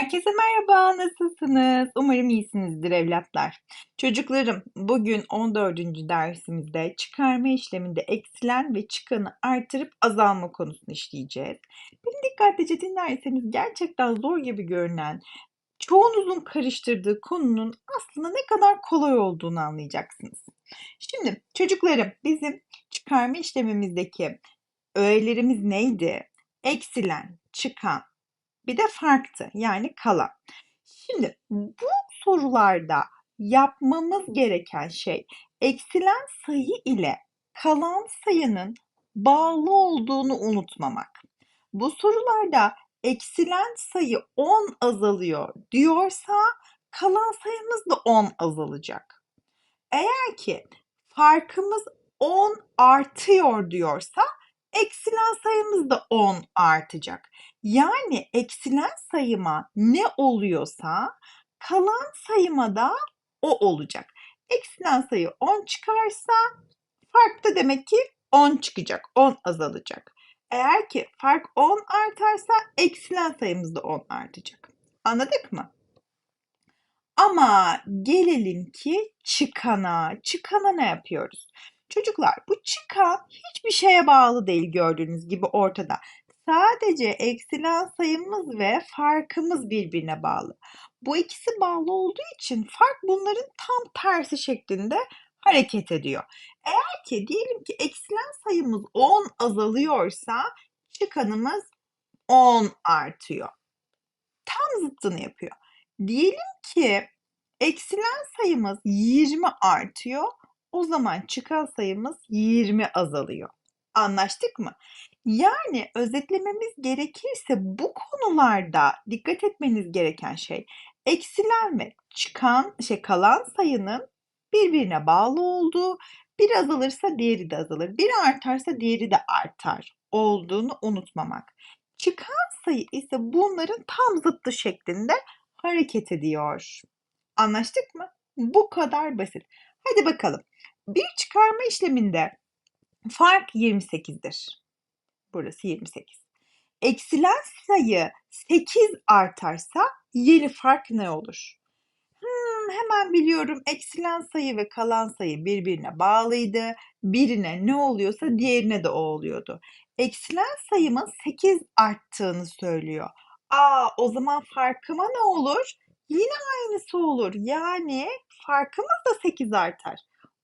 Herkese merhaba, nasılsınız? Umarım iyisinizdir evlatlar. Çocuklarım, bugün 14. dersimizde çıkarma işleminde eksilen ve çıkanı artırıp azalma konusunu işleyeceğiz. Beni dikkatlice dinlerseniz gerçekten zor gibi görünen, çoğunuzun karıştırdığı konunun aslında ne kadar kolay olduğunu anlayacaksınız. Şimdi çocuklarım, bizim çıkarma işlemimizdeki öğelerimiz neydi? Eksilen, çıkan, bir de farktı yani kalan. Şimdi bu sorularda yapmamız gereken şey eksilen sayı ile kalan sayının bağlı olduğunu unutmamak. Bu sorularda eksilen sayı 10 azalıyor diyorsa kalan sayımız da 10 azalacak. Eğer ki farkımız 10 artıyor diyorsa eksilen sayımız da 10 artacak. Yani eksilen sayıma ne oluyorsa kalan sayıma da o olacak. Eksilen sayı 10 çıkarsa fark da demek ki 10 çıkacak, 10 azalacak. Eğer ki fark 10 artarsa eksilen sayımız da 10 artacak. Anladık mı? Ama gelelim ki çıkana. Çıkana ne yapıyoruz? Çocuklar bu çıkan hiçbir şeye bağlı değil gördüğünüz gibi ortada. Sadece eksilen sayımız ve farkımız birbirine bağlı. Bu ikisi bağlı olduğu için fark bunların tam tersi şeklinde hareket ediyor. Eğer ki diyelim ki eksilen sayımız 10 azalıyorsa çıkanımız 10 artıyor. Tam zıttını yapıyor. Diyelim ki eksilen sayımız 20 artıyor. O zaman çıkan sayımız 20 azalıyor. Anlaştık mı? Yani özetlememiz gerekirse bu konularda dikkat etmeniz gereken şey eksilen ve çıkan şey kalan sayının birbirine bağlı olduğu, bir azalırsa diğeri de azalır, biri artarsa diğeri de artar olduğunu unutmamak. Çıkan sayı ise bunların tam zıttı şeklinde hareket ediyor. Anlaştık mı? Bu kadar basit. Hadi bakalım. Bir çıkarma işleminde fark 28'dir. Burası 28. Eksilen sayı 8 artarsa yeni fark ne olur? Hmm, hemen biliyorum eksilen sayı ve kalan sayı birbirine bağlıydı. Birine ne oluyorsa diğerine de o oluyordu. Eksilen sayımın 8 arttığını söylüyor. Aa o zaman farkıma ne olur? Yine aynısı olur. Yani farkımız da 8 artar.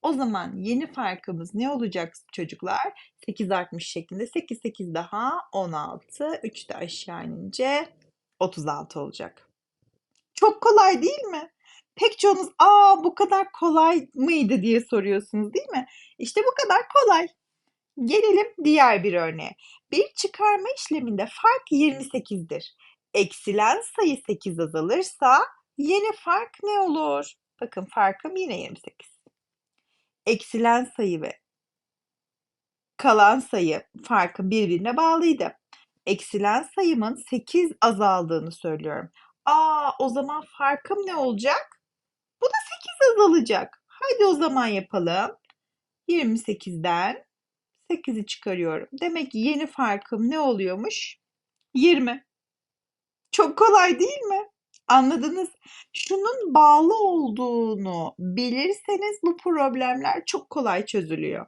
O zaman yeni farkımız ne olacak çocuklar? 8 artmış şeklinde. 8 8 daha 16. 3 de aşağı inince 36 olacak. Çok kolay değil mi? Pek çoğunuz aa bu kadar kolay mıydı diye soruyorsunuz değil mi? İşte bu kadar kolay. Gelelim diğer bir örneğe. Bir çıkarma işleminde fark 28'dir. Eksilen sayı 8 azalırsa yeni fark ne olur? Bakın farkım yine 28 eksilen sayı ve kalan sayı farkı birbirine bağlıydı. Eksilen sayımın 8 azaldığını söylüyorum. Aa o zaman farkım ne olacak? Bu da 8 azalacak. Haydi o zaman yapalım. 28'den 8'i çıkarıyorum. Demek ki yeni farkım ne oluyormuş? 20. Çok kolay değil mi? Anladınız. Şunun bağlı olduğunu bilirseniz bu problemler çok kolay çözülüyor.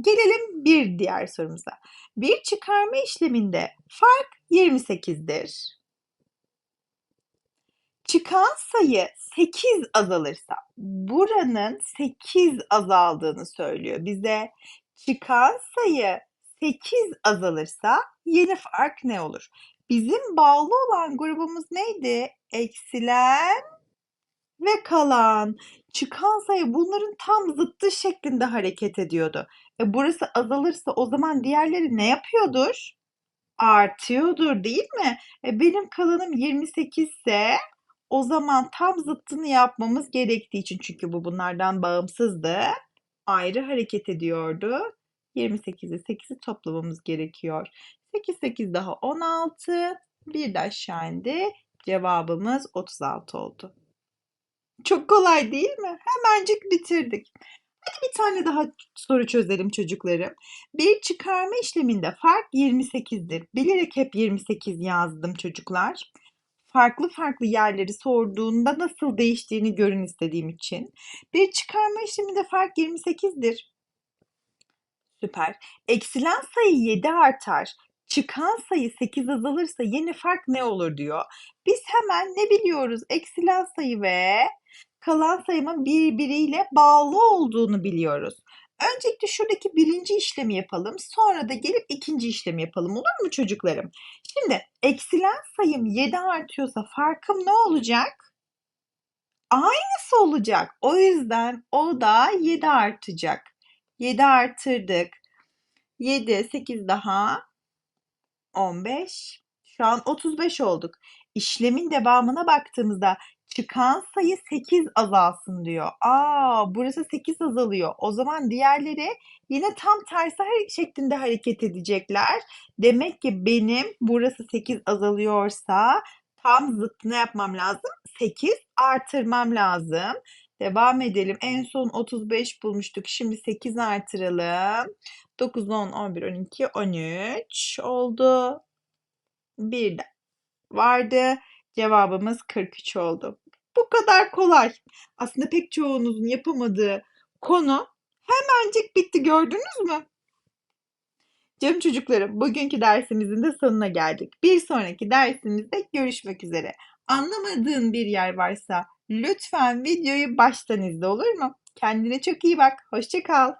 Gelelim bir diğer sorumuza. Bir çıkarma işleminde fark 28'dir. Çıkan sayı 8 azalırsa buranın 8 azaldığını söylüyor bize. Çıkan sayı 8 azalırsa yeni fark ne olur? Bizim bağlı olan grubumuz neydi? Eksilen ve kalan. Çıkan sayı bunların tam zıttı şeklinde hareket ediyordu. E burası azalırsa o zaman diğerleri ne yapıyordur? Artıyordur değil mi? E benim kalanım 28 ise o zaman tam zıttını yapmamız gerektiği için çünkü bu bunlardan bağımsızdı. Ayrı hareket ediyordu. 28'e 8'i toplamamız gerekiyor. 8 8 daha 16. Bir de aşağı indi. Cevabımız 36 oldu. Çok kolay değil mi? Hemencik bitirdik. Bir tane daha soru çözelim çocuklarım. Bir çıkarma işleminde fark 28'dir. Bilerek hep 28 yazdım çocuklar. Farklı farklı yerleri sorduğunda nasıl değiştiğini görün istediğim için. Bir çıkarma işleminde fark 28'dir. Süper. Eksilen sayı 7 artar. Çıkan sayı 8 azalırsa yeni fark ne olur diyor. Biz hemen ne biliyoruz? Eksilen sayı ve kalan sayımın birbiriyle bağlı olduğunu biliyoruz. Öncelikle şuradaki birinci işlemi yapalım. Sonra da gelip ikinci işlemi yapalım. Olur mu çocuklarım? Şimdi eksilen sayım 7 artıyorsa farkım ne olacak? Aynısı olacak. O yüzden o da 7 artacak. 7 artırdık. 7, 8 daha 15. Şu an 35 olduk. İşlemin devamına baktığımızda çıkan sayı 8 azalsın diyor. Aa, burası 8 azalıyor. O zaman diğerleri yine tam tersi şeklinde hareket edecekler. Demek ki benim burası 8 azalıyorsa tam zıttını yapmam lazım. 8 artırmam lazım. Devam edelim. En son 35 bulmuştuk. Şimdi 8 artıralım. 9, 10, 11, 12, 13 oldu. Bir de vardı. Cevabımız 43 oldu. Bu kadar kolay. Aslında pek çoğunuzun yapamadığı konu hemencik bitti gördünüz mü? Canım çocuklarım, bugünkü dersimizin de sonuna geldik. Bir sonraki dersimizde görüşmek üzere. Anlamadığın bir yer varsa lütfen videoyu baştan izle olur mu? Kendine çok iyi bak. Hoşça kal.